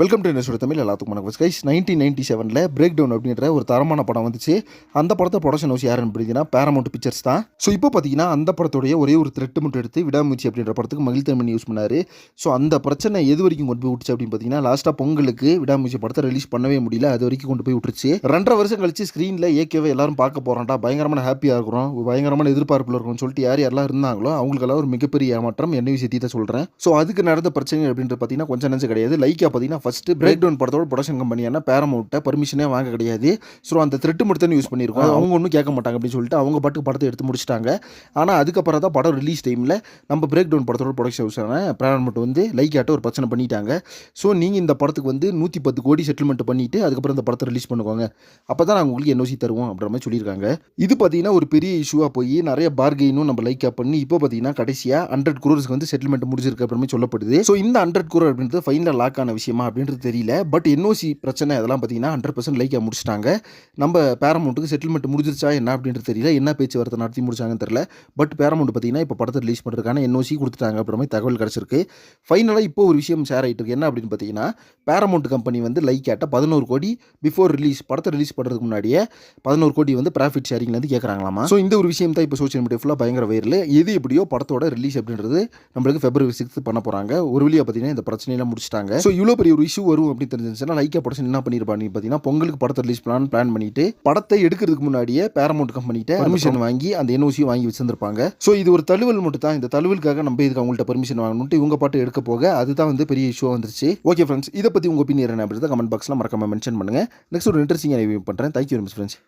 Welcome to என்னோட தமிழ் எல்லாத்துக்கும் வணக்கம். கைஸ் நைன்டீன் நைன்டி செவனில் பிரேக் டவுன் அப்படின்ற ஒரு தரமான படம் வந்துச்சு. அந்த படத்தை ப்ரொடக்ஷன் ஹவுஸ் யாருன்னு பார்த்தீங்கன்னா பேரமௌண்ட் பிக்சர்ஸ் தான். ஸோ இப்போ பார்த்தீங்கன்னா அந்த படத்துடைய ஒரே ஒரு த்ரெட்டு மட்டும் எடுத்து விடாமூச்சி அப்படின்ற படத்துக்கு மகிழ் தமிழ் யூஸ் பண்ணார். ஸோ அந்த பிரச்சனை எது வரைக்கும் கொண்டு போய் விட்டுச்சு அப்படின்னு பார்த்தீங்கன்னா லாஸ்ட்டாக பொங்கலுக்கு விடாமூச்சி படத்தை ரிலீஸ் பண்ணவே முடியல. அது வரைக்கும் கொண்டு போய் விட்டுருச்சு. ரெண்டரை வருஷம் கழிச்சு ஸ்க்ரீனில் ஏகேவை எல்லாரும் பார்க்க போகிறான்டா பயங்கரமான ஹாப்பியாக இருக்கிறோம். பயங்கரமான எதிர்பார்ப்பில் இருக்கணும்னு சொல்லிட்டு யார் யாரெல்லாம் இருந்தாங்களோ அவங்களுக்கெல்லாம் ஒரு மிகப்பெரிய ஏமாற்றம் என்ன விஷயத்தை தான் சொல்கிறேன் ஸோ அதுக்கு நடந்த பிரச்சனை அப்படின்றது பார்த்தீங்கன்னா கொஞ்சம் நெஞ்சம் கிடையாது. லைக்காக பார்த்தீங்கன்னா ஃபஸ்ட்டு பிரேக் டவுன் படத்தோட ப்ரொடக்ஷன் கம்பெனியான பேரமௌண்ட்டை பர்மிஷனே வாங்க கிடையாது. ஸோ அந்த த்ரெட்டு மட்டும் தான் யூஸ் பண்ணியிருக்கோம் அவங்க ஒன்றும் கேட்க மாட்டாங்க அப்படின்னு சொல்லிட்டு அவங்க பாட்டுக்கு படத்தை எடுத்து முடிச்சிட்டாங்க. ஆனால் அதுக்கப்புறம் தான் படம் ரிலீஸ் டைமில் நம்ம பிரேக் டவுன் படத்தோட ப்ரொடக்ஷன் ஹவுஸான பேரமௌண்ட் வந்து லைக்காட்ட ஒரு பிரச்சனை பண்ணிட்டாங்க. ஸோ நீங்கள் இந்த படத்துக்கு வந்து நூற்றி பத்து கோடி செட்டில்மெண்ட் பண்ணிவிட்டு அதுக்கப்புறம் இந்த படத்தை ரிலீஸ் பண்ணுவாங்க அப்போ தான் நாங்கள் உங்களுக்கு என்ஓசி தருவோம் அப்படின்ற மாதிரி சொல்லியிருக்காங்க. இது பார்த்தீங்கன்னா ஒரு பெரிய இஷ்யூவாக போய் நிறைய பார்கெயினும் நம்ம லைக்கா பண்ணி இப்போ பார்த்தீங்கன்னா கடைசியாக ஹண்ட்ரட் குரோர்ஸ்க்கு வந்து செட்டில்மெண்ட் முடிஞ்சிருக்கு அப்படின்னு சொல்லப்படுது. ஸோ இந்த ஹண்ட்ரட் குரோர் அப்படின்றது ஃபைனல் லாக் ஆன விஷயமா அப்படின்றது தெரியல. பட் என்ஓசி பிரச்சனை அதெல்லாம் பார்த்தீங்கன்னா ஹண்ட்ரட் பர்சன்ட் லைக்கா முடிச்சிட்டாங்க. நம்ம பேரமௌண்ட்டுக்கு செட்டில்மெண்ட் முடிஞ்சிருச்சா என்ன அப்படின்றது தெரியல. என்ன பேச்சுவார்த்தை நடத்தி முடிச்சாங்கன்னு தெரியல. பட் பேரமௌண்ட் பார்த்தீங்கன்னா இப்போ படத்தை ரிலீஸ் பண்ணுறதுக்கான என்ஓசி கொடுத்துட்டாங்க அப்புறமே தகவல் கிடச்சிருக்கு. ஃபைனலாக இப்போ ஒரு விஷயம் ஷேர் ஆகிட்டு இருக்கு. என்ன அப்படின்னு பார்த்தீங்கன்னா பேரமௌண்ட் கம்பெனி வந்து லைக்காட்ட பதினோரு கோடி பிஃபோர் ரிலீஸ் படத்தை ரிலீஸ் பண்ணுறதுக்கு முன்னாடியே பதினோரு கோடி வந்து ப்ராஃபிட் ஷேரிங்லேருந்து கேட்குறாங்களாமா ஸோ இந்த ஒரு விஷயம் தான் இப்போ சோஷியல் மீடியா ஃபுல்லாக பயங்கர வைரல் எது எப்படியோ படத்தோட ரிலீஸ் அப்படின்றது நம்மளுக்கு ஃபெப்ரவரி சிக்ஸ்த் பண்ண போகிறாங்க ஒரு வழியாக பார்த்தீங்கன்னா இந்த பிரச்சனையெல்லாம் முடிச்சிட்டாங்க. ஸோ இவ்வளோ பெரிய ஒரு இஷ்யூ வரும் அப்படின்னு தெரிஞ்சிருந்துச்சுன்னா லைக்கா ப்ரொடக்ஷன் என்ன பண்ணியிருப்பாங்க பார்த்தீங்கன்னா பொங்கலுக்கு படத்தை ரிலீஸ் பிளான் பிளான் பண்ணிட்டு படத்தை எடுக்கிறதுக்கு முன்னாடியே பேரமௌண்ட் கம்பெனிட்ட பர்மிஷன் வாங்கி அந்த என்ஓசி வாங்கி வச்சிருந்திருப்பாங்க. ஸோ இது ஒரு தழுவல் மட்டும் தான் இந்த தழுவலுக்காக நம்ம இதுக்கு அவங்கள்ட்ட பர்மிஷன் வாங்கணும்ட்டு இவங்க பாட்டு எடுக்க போக அதுதான் வந்து பெரிய இஷ்யூ வந்துருச்சு. ஓகே ஃப்ரெண்ட்ஸ் இதை பற்றி உங்கள் ஒப்பீனியன் என்ன அப்படின்றத கமெண்ட் பாக்ஸில் மறக்காம மென்ஷன் பண்ணுங்கள் நெக்ஸ்ட் ஒரு இன்ட்ரெஸ்டிங்காக ரிவ்யூ பண்ணுறேன் தேங்க்யூ வெரி மச் ஃப்ரெண்ட்ஸ்